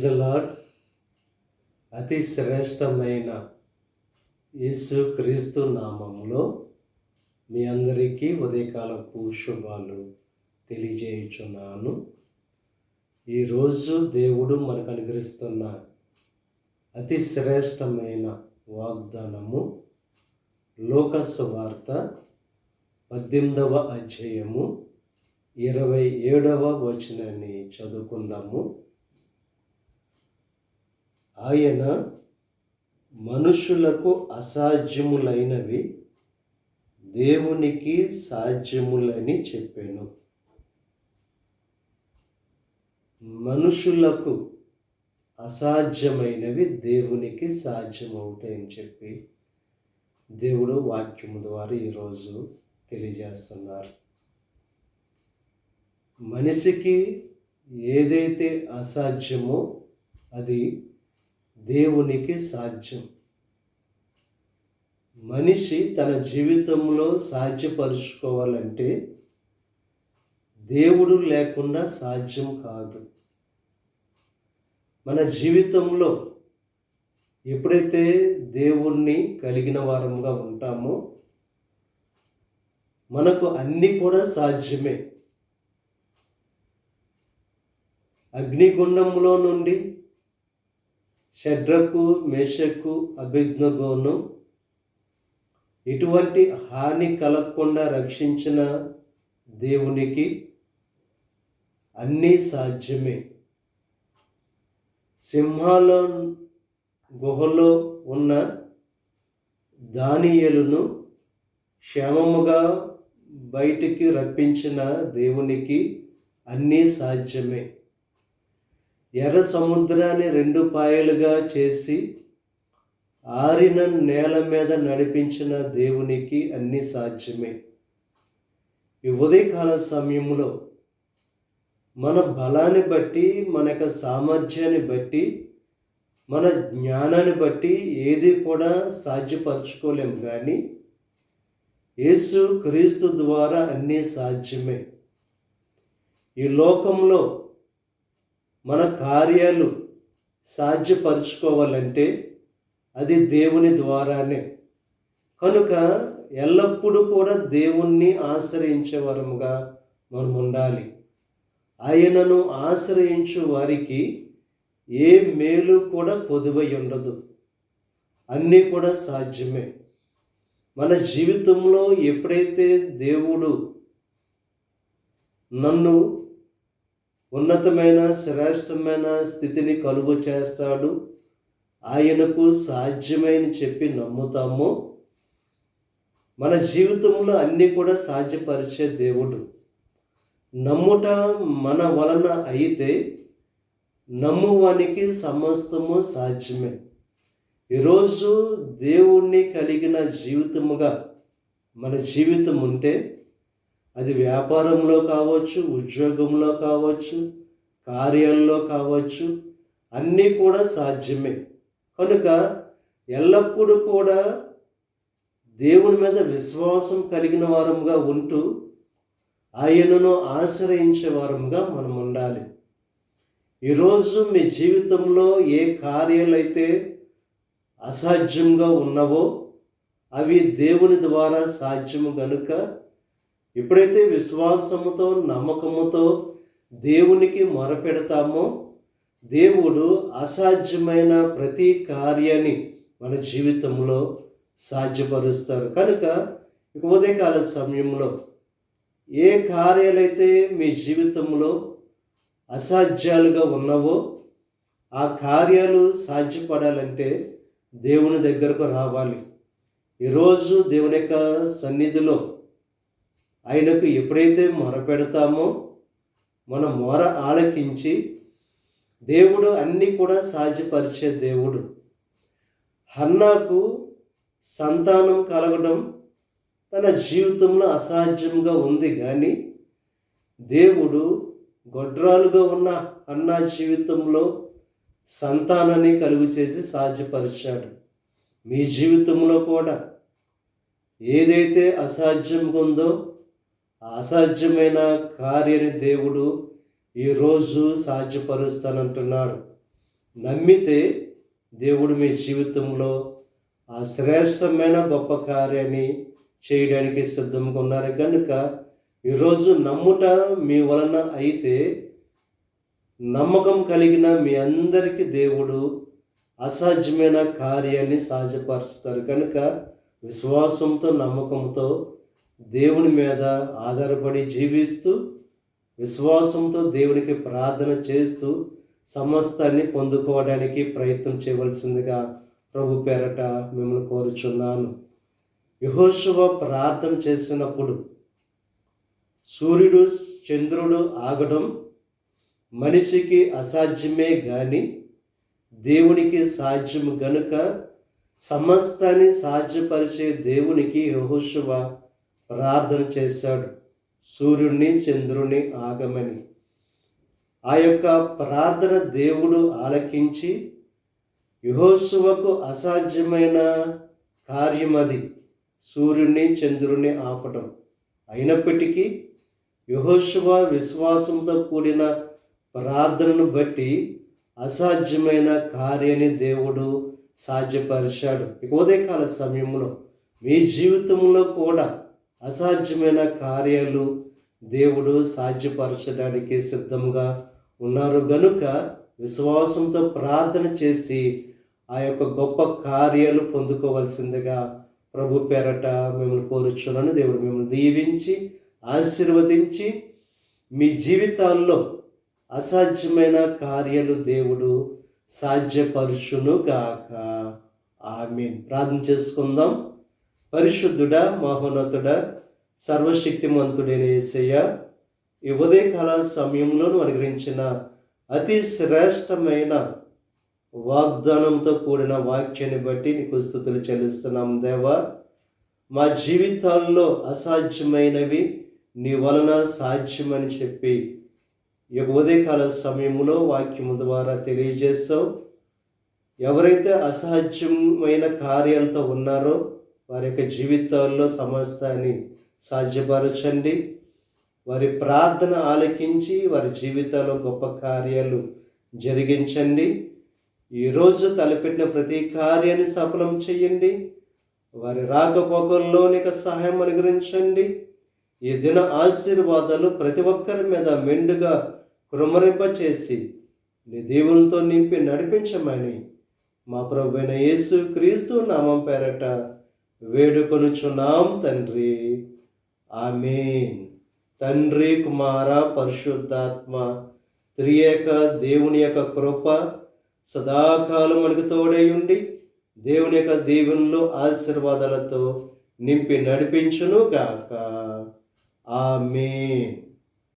Praise lord అతి శ్రేష్టమైన యేసు క్రీస్తు నామంలో మీ అందరికీ ఉదయకాలపు శుభాలు తెలియజేయుచున్నాను. ఈరోజు దేవుడు మనకు అనుగ్రహిస్తున్న అతి శ్రేష్టమైన వాగ్దానము లోకస్ వార్త పద్దెనిమిదవ అధ్యాయము ఇరవై ఏడవ వచనాన్ని చదువుకుందాము. ఆయన మనుషులకు అసాధ్యములైనవి దేవునికి సాధ్యములని చెప్పాను. మనుషులకు అసాధ్యమైనవి దేవునికి సాధ్యమవుతాయని చెప్పి దేవుడు వాక్యము ద్వారా ఈరోజు తెలియజేస్తున్నారు. మనిషికి ఏదైతే అసాధ్యమో అది దేవునికి సాధ్యం. మనిషి తన జీవితంలో సాధ్యపరుచుకోవాలంటే దేవుడు లేకుండా సాధ్యం కాదు. మన జీవితంలో ఎప్పుడైతే దేవుణ్ణి కలిగిన వారంగా ఉంటామో మనకు అన్నీ కూడా సాధ్యమే. అగ్నిగుండంలో నుండి షడ్రకు మేషకు అభిజ్ఞగోను. ఇటువంటి హాని కలగకుండా రక్షించిన దేవునికి అన్నీ సాధ్యమే. సింహాల గుహలో ఉన్న దానియలును క్షేమముగా బయటికి రప్పించిన దేవునికి అన్నీ సాధ్యమే. ఎర్ర సముద్రాన్ని రెండు పాయలుగా చేసి ఆరిన నేల మీద నడిపించిన దేవునికి అన్ని సాధ్యమే. ఈ ఉదయకాల సమయంలో మన బలాన్ని బట్టి మన యొక్క సామర్థ్యాన్ని బట్టి మన జ్ఞానాన్ని బట్టి ఏది కూడా సాధ్యపరచుకోలేము కానీ యేసు క్రీస్తు ద్వారా అన్నీ సాధ్యమే. ఈ లోకంలో మన కార్యాలు సాధ్యపరచుకోవాలంటే అది దేవుని ద్వారానే. కనుక ఎల్లప్పుడూ కూడా దేవుణ్ణి ఆశ్రయించే వరముగా మనం ఉండాలి ఆయనను ఆశ్రయించు వారికి ఏ మేలు కూడా పొదువై ఉండదు. అన్నీ కూడా సాధ్యమే. మన జీవితంలో ఎప్పుడైతే దేవుడు నన్ను ఉన్నతమైన శ్రేష్టమైన స్థితిని కలుగు చేస్తాడు. ఆయనకు సాధ్యమైన చెప్పి నమ్ముతాము. మన జీవితంలో అన్నీ కూడా సాధ్యపరిచే దేవుడు. నమ్ముట మన వలన అయితే నమ్మువానికి సమస్తము సాధ్యమే. ఈరోజు దేవుణ్ణి కలిగిన జీవితముగా మన జీవితం ఉంటే అది వ్యాపారంలో కావచ్చు ఉద్యోగంలో కావచ్చు కార్యాల్లో కావచ్చు అన్నీ కూడా సాధ్యమే. కనుక ఎల్లప్పుడూ కూడా దేవుని మీద విశ్వాసం కలిగిన వారంగా ఉంటూ ఆయనను ఆశ్రయించే వారంగా మనం ఉండాలి. ఈరోజు మీ జీవితంలో ఏ కార్యాలైతే అసాధ్యంగా ఉన్నవో అవి దేవుని ద్వారా సాధ్యము గనుక ఎప్పుడైతే విశ్వాసముతో నమ్మకముతో దేవునికి మొరపెడతామో దేవుడు అసాధ్యమైన ప్రతి కార్యాన్ని మన జీవితంలో సాధ్యపరుస్తారు కనుక ఇక ఉదయకాల సమయంలో ఏ కార్యాలైతే మీ జీవితంలో అసాధ్యాలుగా ఉన్నవో ఆ కార్యాలు సాధ్యపడాలంటే దేవుని దగ్గరకు రావాలి. ఈరోజు దేవుని యొక్క సన్నిధిలో ఆయనకు ఎప్పుడైతే మొరపెడతామో మన మొర ఆలకించి దేవుడు అన్నీ కూడా సాధ్యపరిచే దేవుడు. హన్నాకు సంతానం కలగడం తన జీవితంలో అసాధ్యంగా ఉంది కానీ దేవుడు గొడ్రాలుగా ఉన్న అన్నా జీవితంలో సంతానాన్ని కలుగు చేసి సాధ్యపరిచాడు. మీ జీవితంలో కూడా ఏదైతే అసాధ్యంగా ఉందో అసాధ్యమైన కార్యని దేవుడు ఈరోజు సాధ్యపరుస్తానంటున్నాడు. నమ్మితే దేవుడు మీ జీవితంలో ఆ శ్రేష్టమైన గొప్ప కార్యాన్ని చేయడానికి సిద్ధంగా ఉన్నారు. కనుక ఈరోజు నమ్ముట మీ వలన అయితే నమ్మకం కలిగిన మీ అందరికీ దేవుడు అసాధ్యమైన కార్యాన్ని సాధ్యపరుస్తారు కనుక విశ్వాసంతో నమ్మకంతో దేవుని మీద ఆధారపడి జీవిస్తూ విశ్వాసంతో దేవునికి ప్రార్థన చేస్తూ సమస్తాన్ని పొందుకోవడానికి ప్రయత్నం చేయవలసిందిగా ప్రభు పేరట మిమ్మల్ని కోరుచున్నాను. యహోశువ ప్రార్థన చేసినప్పుడు సూర్యుడు చంద్రుడు ఆగడం మనిషికి అసాధ్యమే కానీ దేవునికి సాధ్యం గనుక సమస్తాన్ని సాధ్యపరిచే దేవునికి యహోశువ ప్రార్థన చేశాడు. సూర్యుడిని చంద్రుని ఆగమని. ఆ యొక్క ప్రార్థన దేవుడు ఆలకించి యుహోత్సవకు అసాధ్యమైన కార్యం అది. సూర్యుడిని చంద్రుని ఆపటం. అయినప్పటికీ యహోశువ విశ్వాసంతో కూడిన ప్రార్థనను బట్టి అసాధ్యమైన కార్యాన్ని దేవుడు సాధ్యపరిచాడు. ఇక ఉదయకాల సమయంలో మీ జీవితంలో కూడా అసాధ్యమైన కార్యాలు దేవుడు సాధ్యపరచడానికి సిద్ధంగా ఉన్నారు. గనుక విశ్వాసంతో ప్రార్థన చేసి ఆ యొక్క గొప్ప కార్యాలు పొందుకోవాల్సిందిగా ప్రభు పేరట మిమ్మల్ని కోరుచున్నాను. దేవుడు మిమ్మల్ని దీవించి ఆశీర్వదించి మీ జీవితాల్లో అసాధ్యమైన కార్యాలు దేవుడు సాధ్యపరుచును గాక. ఆమె ప్రార్థన చేసుకుందాం. పరిశుద్ధుడా మహోన్నతుడా సర్వశక్తిమంతుడైన ఏసయ్య ఈ ఉదయకాల సమయంలో అనుగ్రహించిన అతి శ్రేష్టమైన వాగ్దానంతో కూడిన వాక్యాన్ని బట్టి నీకు స్థుతులు చెల్లిస్తున్నాం దేవా. మా జీవితాల్లో అసాధ్యమైనవి నీ వలన సాధ్యమని చెప్పి ఈ యొక్క ఉదయకాల సమయంలో వాక్యము ద్వారా తెలియజేస్తావు ఎవరైతే అసాధ్యమైన కార్యాలతో ఉన్నారో వారి యొక్క జీవితాల్లో సమస్తాన్ని సాధ్యపరచండి. వారి ప్రార్థన ఆలకించి వారి జీవితాల్లో గొప్ప కార్యాలు జరిగించండి. ఈరోజు తలపెట్టిన ప్రతి కార్యాన్ని సఫలం చేయండి. వారి రాకపోకల్లో నీకు సహాయం అనుగ్రహించండి. ఈ దిన ఆశీర్వాదాలు ప్రతి ఒక్కరి మీద మెండుగా కృమరింపచేసి నీ దేవునితో నింపి నడిపించమని మా ప్రభువైన యేసు క్రీస్తు నామం పేరట వేడుకొనుచున్నాం తండ్రి. ఆమెన్. తండ్రి కుమార పరిశుద్ధాత్మ త్రియేక దేవుని యొక్క కృప సదాకాలం మనకు తోడై ఉండి దేవుని యొక్క దీవెనలు ఆశీర్వాదాలతో నింపి నడిపించును గాక ఆమెన్.